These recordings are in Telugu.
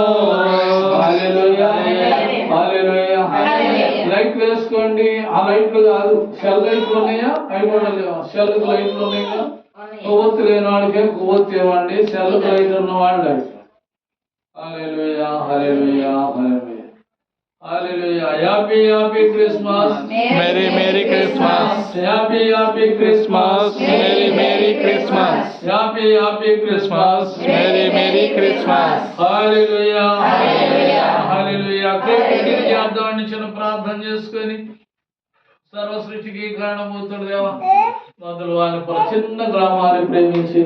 హల్లెలూయా. హల్లెలూయా. లైట్ వేసుకోండి. ఆ లైట్లు కాదు సెల్ లైట్లు ఉన్నాయా? అవి కూడా లేవా? సెల్ లైట్లు ఉన్నాయా? కొవ్వొత్తి లేని వాడికి కొవ్వొత్తి ఇవ్వండి. సెల్ లైట్ ఉన్న వాళ్ళు light. Hallelujah hallelujah hallelujah. Hallelujah. Happy happy Christmas merry merry Christmas happy happy Christmas merry merry Christmas happy happy Christmas merry చిన్న ప్రార్థన చేసుకొని సర్వ సృష్టికి కారణమవుతాడు దేవా. మొదలు పలు చిన్న గ్రామాన్ని ప్రేమించి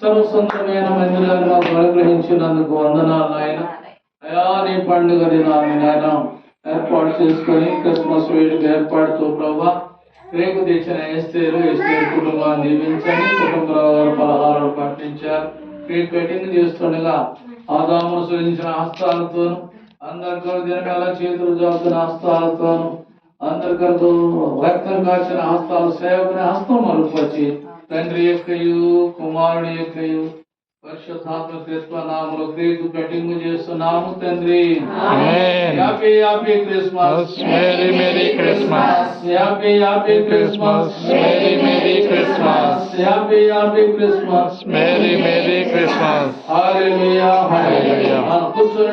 సర్వస్వంతమైన మందిరాన్ని మాకు అనుగ్రహించినందుకు వందనాలు ఆయన అయా నీ పండుగ దినాన్ని నాయన ఏర్పాటు చేసుకొని క్రిస్మస్ వేడుక ఏర్పాటుతో ప్రభా రేపు తెచ్చిన ఎస్తేరు ఎస్తేరు కుటుంబాన్ని దీవించండి. కుటుంబంలో వారు పలహారాలు పట్టించారు. కేక్ కటింగ్ చేస్తుండగా ఆదాము సృజించిన హస్తాలతోను అందరికీ దినకాల చేతులు జాతున్న హస్తాలతోను అందరికీ రక్తం కాచిన హస్తాలు సేవకుని హస్తం మలుపచ్చి తండ్రి యొక్కయు కుమారుడి యొక్కయు పరిశుద్ధాత్మ క్రిస్మ నామలో క్రీస్తు కటింగ్ చేస్తున్నాము తండ్రి Amen. Happy happy Christmas Merry Merry Christmas. Happy happy Christmas Merry Merry Christmas. Happy happy Christmas Merry Merry Christmas. Hallelujah hallelujah Hallelujah. కూర్చోండి